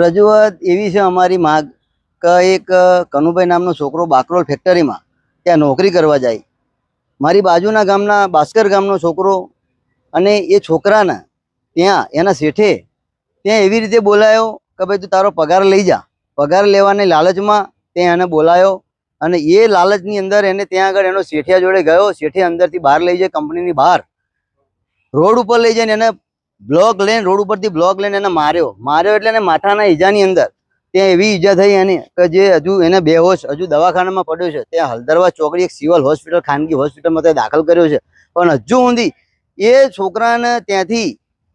રજૂઆત એવી છે અમારી માગ કે એક કનુભાઈ નામનો છોકરો બાકરોલ ફેક્ટરીમાં ત્યાં નોકરી કરવા જાય. મારી બાજુના ગામના ભાસ્કર ગામનો છોકરો અને એ છોકરાના ત્યાં, એના શેઠે ત્યાં એવી રીતે બોલાયો કે ભાઈ તું તારો પગાર લઈ જા. પગાર લેવાની લાલચમાં ત્યાં એને બોલાયો અને એ લાલચની અંદર એને ત્યાં આગળ એનો શેઠિયા જોડે ગયો. શેઠે અંદરથી બહાર લઈ જાય કંપનીની બહાર. રોડ ઉપર લઈ જઈને એને બ્લોક લઈને રોડ ઉપરથી બ્લોક લઈને એને માર્યો. માર્યો એટલે એને માથાના ઈજાની અંદર ત્યાં એવી ઈજા થઈ એની કે જે હજુ એને બેહોશ, હજુ દવાખાનામાં પડ્યો છે. ત્યાં હલદરવા ચોકડી એક સિવિલ હોસ્પિટલ, ખાનગી હોસ્પિટલમાં તે દાખલ કર્યો છે. પણ હજુ સુધી એ છોકરાને ત્યાંથી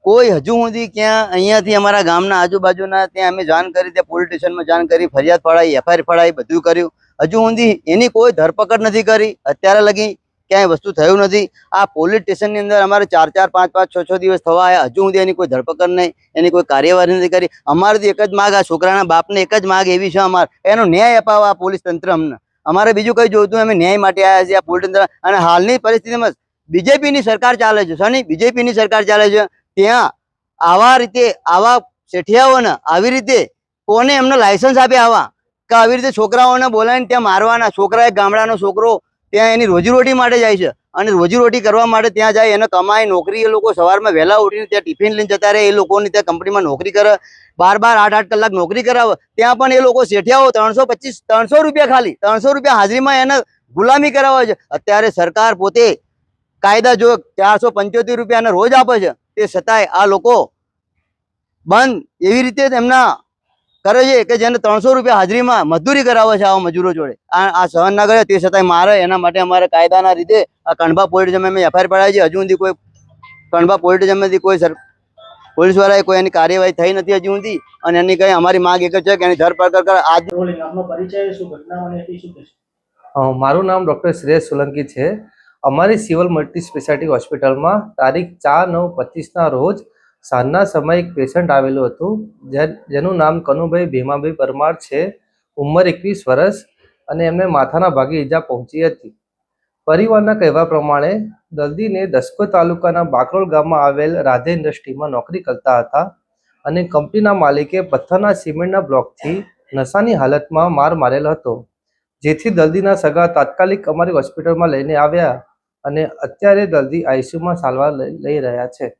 કોઈ હજુ સુધી ક્યાં અહીંયાથી અમારા ગામના આજુબાજુના ત્યાં અમે જાણ કરી, ત્યાં પોલીસ સ્ટેશનમાં જાણ કરી, ફરિયાદ ફળાઈ એફઆઈઆર ફળાઈ બધું કર્યું. હજુ સુધી એની કોઈ ધરપકડ નથી કરી. અત્યારે લગી ક્યાંય વસ્તુ થયું નથી. આ પોલીસ સ્ટેશનની અંદર અમારે ચાર ચાર, પાંચ પાંચ, છ છ દિવસ થવા આવ્યા હજુ સુધી એની કોઈ ધરપકડ નહીં, એની કોઈ કાર્યવાહી નથી કરી. અમારે એક જ માગ, આ છોકરાના બાપને એક જ માગ એવી છે અમારે. એનો ન્યાય અપાવો આ પોલીસ તંત્ર અમને. અમારે બીજું કઈ જોઈતું અમે ન્યાય માટે આવ્યા છીએ આ પોલીસ તંત્ર. અને હાલની પરિસ્થિતિમાં બીજેપીની સરકાર ચાલે છે. શની? બીજેપીની સરકાર ચાલે છે. ત્યાં આવા રીતે, આવા શેઠિયાઓને આવી રીતે કોને એમને લાયસન્સ આપ્યા આવા? કે આવી રીતે છોકરાઓને બોલાવીને ત્યાં મારવાના? છોકરા એક ગામડાનો છોકરો ત્યાં એની રોજીરોટી માટે જાય છે. અને રોજીરોટી કરવા માટે ત્યાં જાય, એને કમાય નોકરી એ લોકો સવારમાં વહેલા ઉઠીને ત્યાં ટિફિન લઈને જતા રહે, એ લોકોની ત્યાં કંપનીમાં નોકરી કરે બાર બાર આઠ આઠ કલાક નોકરી કરાવે. ત્યાં પણ એ લોકો શેઠિયાઓ ત્રણસો પચીસ, ત્રણસો રૂપિયા ખાલી, ત્રણસો રૂપિયા હાજરીમાં એને ગુલામી કરાવે છે. અત્યારે સરકાર પોતે કાયદા જો ચારસો પંચોતેર રૂપિયા એને રોજ આપે છે, તે છતાંય આ લોકો બંધ એવી રીતે એમના કરે છે કે જેને ત્રણસો રૂપિયા હાજરીમાં મજૂરી કરાવે છે આવા મજૂરો જોડે. આ આ સહન ના કરે તે છતાંય મારે એના માટે અમારે કાયદાના રીતે આ કણભા પોલીસ જમે અમે એફઆઈઆર પડાવી છે. હજુ સુધી કોઈ કણભા પોલીસ સ્ટેશનમાંથી કોઈ સર પોલીસ વાળાએ કોઈ એની કાર્યવાહી થઈ નથી હજુ સુધી. અને એની કઈ અમારી માંગ એક જ છે કે એની ધરપકડ કરે આજ મારું નામ ડૉક્ટર શ્રેયસ સોલંકી છે. અમારી સિવિલ મલ્ટી સ્પેશિયાલિટી હોસ્પિટલમાં તારીખ ચાર નવ પચીસના રોજ સાંજના સમયે એક પેશન્ટ આવેલું હતું જેનું નામ કનુભાઈ ભીમાભાઈ પરમાર છે. ઉંમર એકવીસ વર્ષ અને એમને માથાના ભાગે ઈજા પહોંચી હતી. પરિવારના કહેવા પ્રમાણે, દર્દીને દસકો તાલુકાના બાકરોલ ગામમાં આવેલ રાધે ઇન્ડસ્ટ્રીમાં નોકરી કરતા હતા અને કંપનીના માલિકે પથ્થરના સિમેન્ટના બ્લોકથી નશાની હાલતમાં માર મારેલો હતો. જેથી દર્દીના સગા તાત્કાલિક અમારી હોસ્પિટલમાં લઈને આવ્યા અને અત્યારે દર્દી આઈસીયુમાં સારવાર લઈ રહ્યા છે.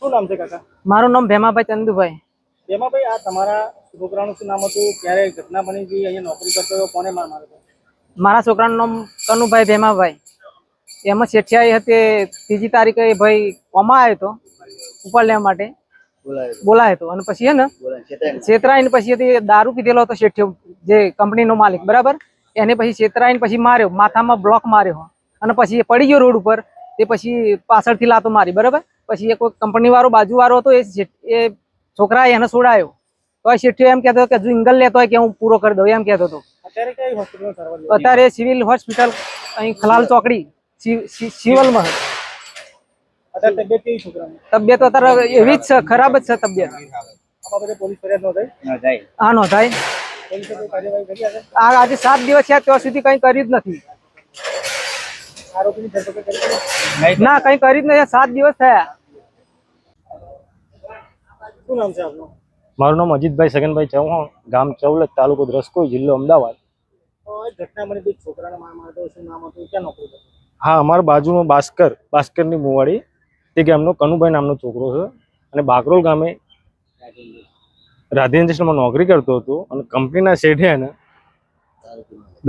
શું નામ છે કાકા? મારું નામ ભેમાભાઈ ચંદુભાઈ. ભેમાભાઈ આ તમારા છોકરાનું શું નામ હતું? ક્યારે ઘટના બની હતી અહીંયા નોકરી કરતો હતો. કોને માર માર્યો મારા છોકરાનું નામ કનુભાઈ ભેમાભાઈ. એમાં શેઠિયાઈ હતી ત્રીજી તારીખે એ ભાઈ કોમાં આવ્યો હતો? ઉપર લેવા માટે. બોલાયો હતો. અને પછી હે ને છેતરાઈને પછી હતી દારૂ પીધેલો હતો શેઠિયો જે કંપનીનો માલિક. બરાબર? એને પછી છેતરાઈને પછી માર્યો. માથામાં બ્લોક માર્યો. અને પછી એ પડી ગયો રોડ ઉપર. તે પછી પાછળથી લાતો મારી. બરાબર? પછી એ કોઈ કંપની વાળો બાજુ વાળો હતો એ છોકરા એ છોકરાએ એને છોડાયો. તો એ શેઠિયો એમ કહેતો કે જો ઇંગલ લેતો હોય કે હું પૂરો કરી દઉં એમ કહેતો હતો. અત્યારે સિવિલ હોસ્પિટલ અહીં ખલાલ ચોકડી સિવિલમાં તબિયત કેવી છોકરાની? તબિયત અત્યારે એવી જ છે ખરાબ જ છે તબિયત. આ બાબતે પોલીસ ફરિયાદ નોંધાઈ? હા નોંધાય આજે? સાત દિવસ થયા ત્યાં સુધી કંઈ કર્યું જ નથી. ના કંઈ કર્યું જ નથી સાત દિવસ થયા. શું નામ છે આપનું? મારું નામ અજીતભાઈ સગનભાઈ ચૌહાણ ગામ ચૌલત તાલુકો દ્રસ્કોઈ જિલ્લો અમદાવાદ. ઘટના બની હતી છોકરાને માર મારતો શું નામ હતું ક્યાં નોકરી કરતો? હા અમારા બાજુનો ભાસ્કર ભાસ્કરની મુવાડી. તે ગામનો કનુભાઈ નામનો છોકરો છે અને બાકરોલ ગામે રાધે ઇન્ડસ્ટ્રીમાં નોકરી કરતો હતો અને કંપનીના શેઠે એને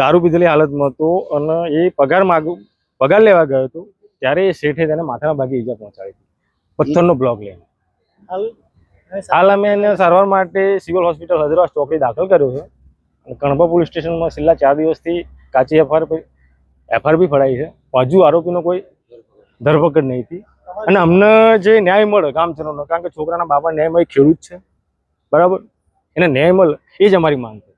દારૂ પીધેલી હાલતમાં હતો અને એ પગાર માગુ પગાર લેવા ગયો હતો. ત્યારે એ શેઠે તેને માથાના ભાગે ઈજા પહોંચાડી હતી. પથ્થરનો બ્લોક લઈને. હાલ અમે એને સારવાર માટે સિવિલ હોસ્પિટલ હજરવાસ ચોકડી દાખલ કર્યો છે. અને કણબા પોલીસ સ્ટેશનમાં છેલ્લા ચાર દિવસથી કાચી એફઆઈઆર એફઆઈઆર બી ફડાઈ છે. હજુ આરોપીનો કોઈ ધરપકડ નહીં હતી. અને અમને જે ન્યાય મળે, ગામજનોનો, કારણ કે છોકરાના બાપા ન્યાય મળે ખેડૂત છે. બરાબર? એને ન્યાય મળે, એ જ અમારી માંગ છે.